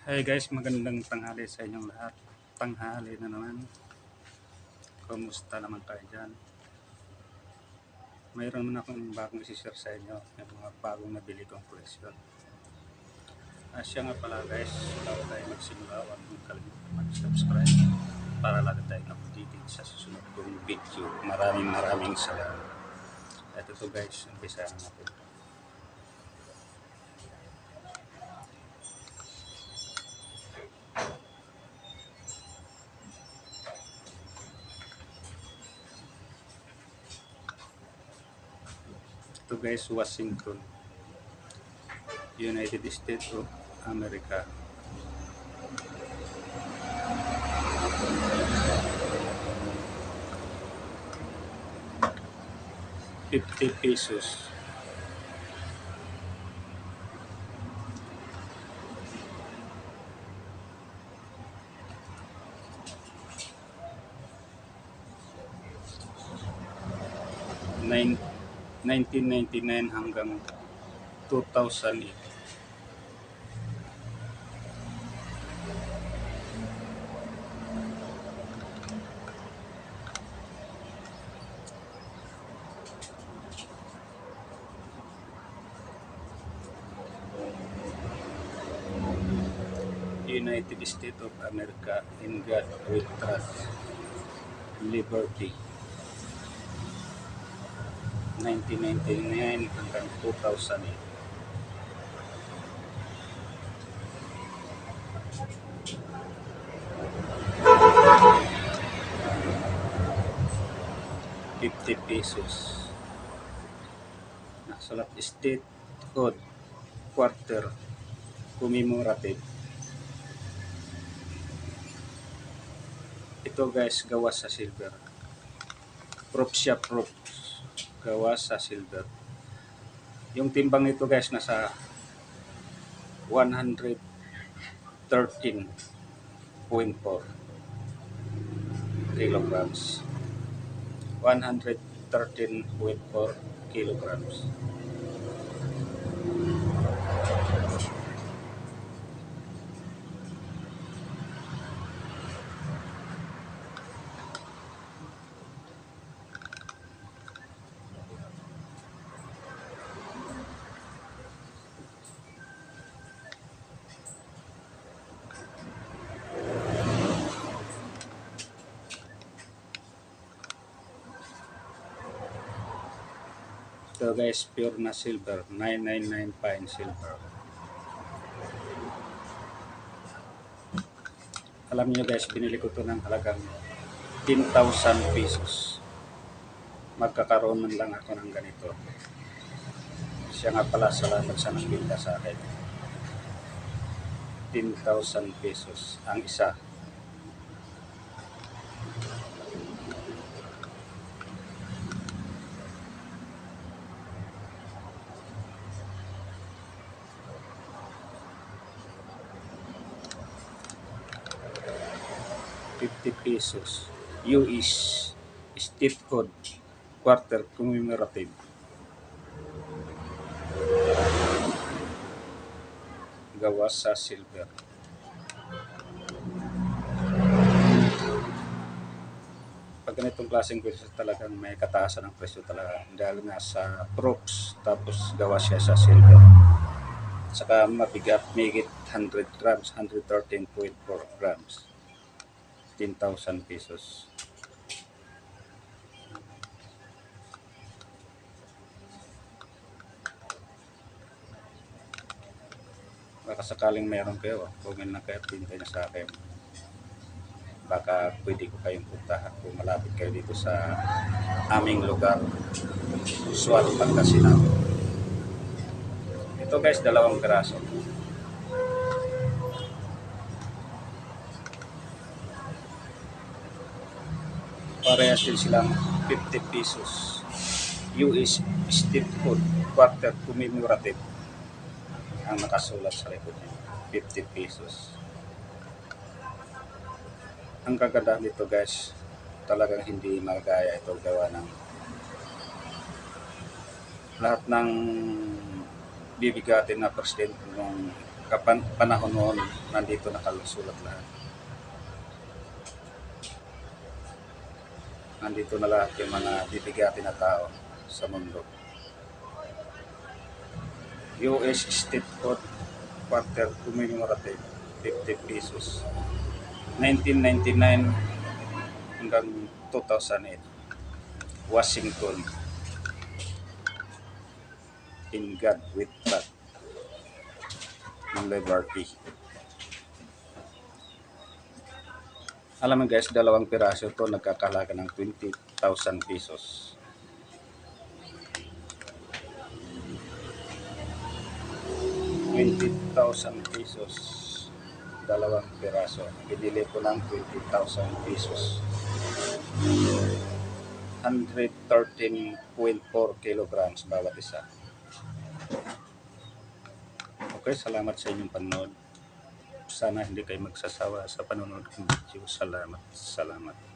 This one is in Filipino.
Hey guys, magandang tanghali sa inyong lahat. Tanghali na naman. Kumusta naman tayo dyan? Mayroon naman akong bagong isi-share sa inyo. Yung mga bagong nabili kong collection. Ah, siya nga pala guys, bago tayo magsimula, huwag mong kalimutan mag-subscribe para lagi tayong updated sa susunod kong video. Maraming maraming salamat. At ito guys, umpisa na natin. Guys, Washington. United States of America. Fifty pesos. Nine, 1999 hanggang 2008. United States of America in God we trust liberty 1999 hanggang 2008 50 pesos. Nasulat state code quarter commemorative ito guys gawa sa silver. Proof siya proof gawa sa silver. Yung timbang nito guys nasa 113.4 kilograms. 113.4 kilograms ito guys pure na silver 999 fine silver. Alam niyo guys binili ko to ng halagang 10,000 pesos. Magkakaroon man lang ako ng ganito. Siya nga pala salamat sa nagbinta sa akin. 10,000 pesos ang isa Fifty pesos US State Code Quarter Commemorative. Gawa sa silver. Pag ganitong klaseng presyo talagang may kataasan ng presyo talaga. Dahil nga sa props tapos gawa siya sa silver. Saka mabigat megit 100 grams 113.4 grams 10,000 pesos. Baka sakaling meron kayo comment lang kayo at bintay niya sa akin. Baka pwede ko kayong puntahan kung malapit kayo dito sa aming lugar usual Pangasinan. Ito guys dalawang piraso parehas din silang 50 pesos. US State Code Quarter Commemorative. Ang nakasulat sa likod niya 50 pesos. Ang kaganda nito guys talagang hindi magaya ito gawa ng lahat ng bibigatin na presidente ng kapan panahon noon, nandito nakalusulat lahat. Nandito na lahat yung mga bibigatin na tao sa mundo. US State Code Quarter Commemorative 50 pesos. 1999 hanggang 2008 Washington. In God with God. Ng Liberty alam mo guys dalawang piraso to nagkakalaga ng 20,000 pesos. 20,000 pesos. Dalawang piraso. Binili ko ng 20,000 pesos. 113.4 kilograms bawat isa. Okay salamat sa inyong panonood sana hindi kayo magsasawa sa panonood ng video. Salamat salamat